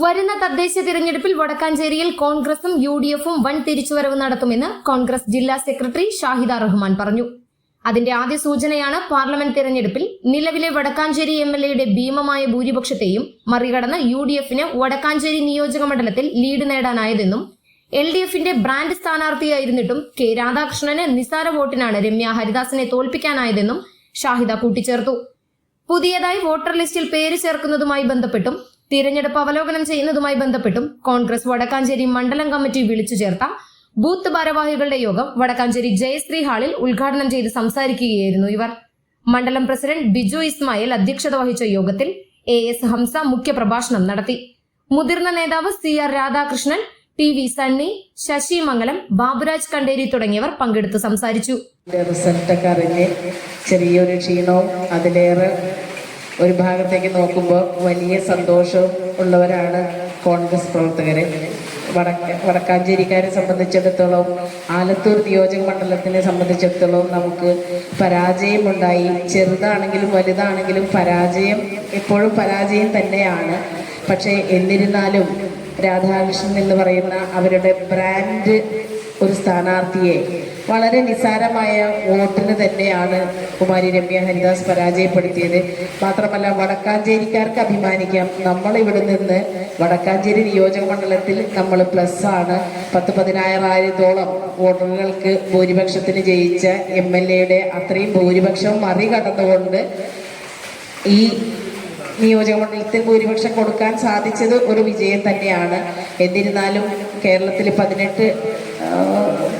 വരുന്ന തദ്ദേശ തിരഞ്ഞെടുപ്പിൽ വടക്കാഞ്ചേരിയിൽ കോൺഗ്രസും യു ഡി എഫും വൻ തിരിച്ചുവരവ് നടത്തുമെന്ന് കോൺഗ്രസ് ജില്ലാ സെക്രട്ടറി ഷാഹിദ റഹ്മാൻ പറഞ്ഞു. അതിന്റെ ആദ്യ സൂചനയാണ് പാർലമെന്റ് തിരഞ്ഞെടുപ്പിൽ നിലവിലെ വടക്കാഞ്ചേരി എം എൽ എയുടെ ഭീമമായ ഭൂരിപക്ഷത്തെയും മറികടന്ന് യു ഡി എഫിന് വടക്കാഞ്ചേരി നിയോജക മണ്ഡലത്തിൽ ലീഡ് നേടാനായതെന്നും എൽ ഡി എഫിന്റെ ബ്രാൻഡ് സ്ഥാനാർത്ഥിയായിരുന്നിട്ടും കെ രാധാകൃഷ്ണന് നിസാര വോട്ടിനാണ് രമ്യ ഹരിദാസിനെ തോൽപ്പിക്കാനായതെന്നും ഷാഹിദ കൂട്ടിച്ചേർത്തു. പുതിയതായി വോട്ടർ ലിസ്റ്റിൽ പേര് ചേർക്കുന്നതുമായി ബന്ധപ്പെട്ടും തിരഞ്ഞെടുപ്പ് അവലോകനം ചെയ്യുന്നതുമായി ബന്ധപ്പെട്ടും കോൺഗ്രസ് വടക്കാഞ്ചേരി മണ്ഡലം കമ്മിറ്റി വിളിച്ചു ചേർത്ത ബൂത്ത് ഭാരവാഹികളുടെ യോഗം വടക്കാഞ്ചേരി ജയശ്രീ ഹാളിൽ ഉദ്ഘാടനം ചെയ്ത് സംസാരിക്കുകയായിരുന്നു ഇവർ. മണ്ഡലം പ്രസിഡന്റ് ബിജു ഇസ്മായിൽ അധ്യക്ഷത വഹിച്ച യോഗത്തിൽ എ എസ് ഹംസ മുഖ്യപ്രഭാഷണം നടത്തി. മുതിർന്ന നേതാവ് C R Radhakrishnan T V Sunny Sasi Mangalam Baburaj Kanderi തുടങ്ങിയവർ പങ്കെടുത്ത് സംസാരിച്ചു. റിസൾട്ടൊക്കെ അറിഞ്ഞ് ചെറിയൊരു ക്ഷീണവും അതിലേറെ ഒരു ഭാഗത്തേക്ക് നോക്കുമ്പോൾ വലിയ സന്തോഷവും ഉള്ളവരാണ് കോൺഗ്രസ് പ്രവർത്തകരെ. വടക്ക വടക്കാഞ്ചേരിക്കാരെ സംബന്ധിച്ചിടത്തോളം ആലത്തൂർ നിയോജക മണ്ഡലത്തിനെ സംബന്ധിച്ചിടത്തോളം നമുക്ക് പരാജയമുണ്ടായി. ചെറുതാണെങ്കിലും വലുതാണെങ്കിലും പരാജയം എപ്പോഴും പരാജയം തന്നെയാണ്. പക്ഷേ എന്നിരുന്നാലും രാധാകൃഷ്ണൻ എന്ന് പറയുന്ന അവരുടെ ബ്രാൻഡ് ഒരു സ്ഥാനാർത്ഥിയെ വളരെ നിസ്സാരമായ വോട്ടിന് തന്നെയാണ് കുമാരി രമ്യ ഹരിദാസ് പരാജയപ്പെടുത്തിയത്. മാത്രമല്ല വടക്കാഞ്ചേരിക്കാർക്ക് അഭിമാനിക്കാം. നമ്മൾ ഇവിടെ നിന്ന് വടക്കാഞ്ചേരി നിയോജക മണ്ഡലത്തിൽ നമ്മൾ പ്ലസ് ആണ്. പത്ത് പതിനായിരത്തോളം വോട്ടുകൾക്ക് ഭൂരിപക്ഷത്തിന് ജയിച്ച എം എൽ എയുടെ അത്രയും ഭൂരിപക്ഷം മറികടന്നുകൊണ്ട് ഈ നിയോജക മണ്ഡലത്തിൽ ഭൂരിപക്ഷം കൊടുക്കാൻ സാധിച്ചത് ഒരു വിജയം തന്നെയാണ്. എന്നിരുന്നാലും കേരളത്തിൽ പതിനെട്ട്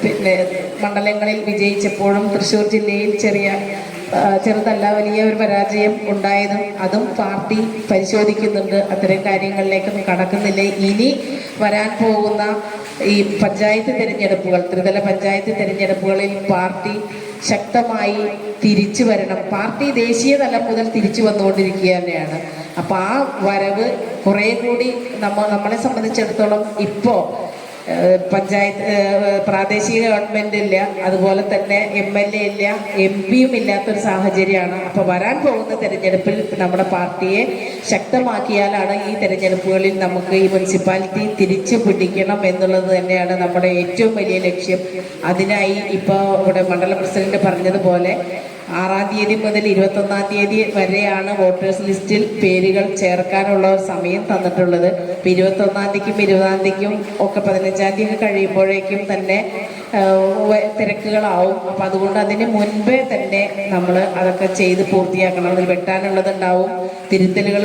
പിന്നെ മണ്ഡലങ്ങളിൽ വിജയിച്ചപ്പോഴും തൃശ്ശൂർ ജില്ലയിൽ ചെറിയ ചെറുതല്ല വലിയ ഒരു പരാജയം ഉണ്ടായതും അതും പാർട്ടി പരിശോധിക്കുന്നുണ്ട്. അത്തരം കാര്യങ്ങളിലേക്കൊന്നും കടക്കുന്നില്ല. ഇനി വരാൻ പോകുന്ന ഈ പഞ്ചായത്ത് തിരഞ്ഞെടുപ്പുകൾ ത്രിതല പഞ്ചായത്ത് തിരഞ്ഞെടുപ്പുകളിൽ പാർട്ടി ശക്തമായി തിരിച്ചു വരണം. പാർട്ടി ദേശീയ തലം മുതൽ തിരിച്ചു വന്നുകൊണ്ടിരിക്കുക തന്നെയാണ്. അപ്പൊ ആ വരവ് കുറെ കൂടി നമ്മ നമ്മളെ സംബന്ധിച്ചിടത്തോളം ഇപ്പോൾ പഞ്ചായത്ത് പ്രാദേശിക ഗവൺമെന്റ് ഇല്ല. അതുപോലെ തന്നെ എം എൽ എ ഇല്ല. എം പിയും ഇല്ലാത്തൊരു സാഹചര്യമാണ് അപ്പോൾ വരാൻ പോകുന്ന തെരഞ്ഞെടുപ്പിൽ നമ്മുടെ പാർട്ടിയെ ശക്തമാക്കിയാലാണ് ഈ തെരഞ്ഞെടുപ്പുകളിൽ നമുക്ക് ഈ മുനിസിപ്പാലിറ്റി തിരിച്ചു പിടിക്കണം എന്നുള്ളത് തന്നെയാണ് നമ്മുടെ ഏറ്റവും വലിയ ലക്ഷ്യം. അതിനായി ഇപ്പോൾ ഇവിടെ മണ്ഡലം പ്രസിഡന്റ് പറഞ്ഞതുപോലെ ആറാം തീയതി മുതൽ ഇരുപത്തൊന്നാം തീയതി വരെയാണ് വോട്ടേഴ്സ് ലിസ്റ്റിൽ പേരുകൾ ചേർക്കാനുള്ള സമയം തന്നിട്ടുള്ളത്. ഇപ്പം ഇരുപത്തൊന്നാം തീയതിക്കും ഇരുപതാം തീയതിക്കും ഒക്കെ പതിനഞ്ചാം തീയതി കഴിയുമ്പോഴേക്കും തന്നെ തിരക്കുകളാവും. അപ്പം അതുകൊണ്ട് അതിന് മുൻപേ തന്നെ നമ്മൾ അതൊക്കെ ചെയ്ത് പൂർത്തിയാക്കണം. അതിൽ വെട്ടാനുള്ളതുണ്ടാവും. തിരുത്തലുകൾ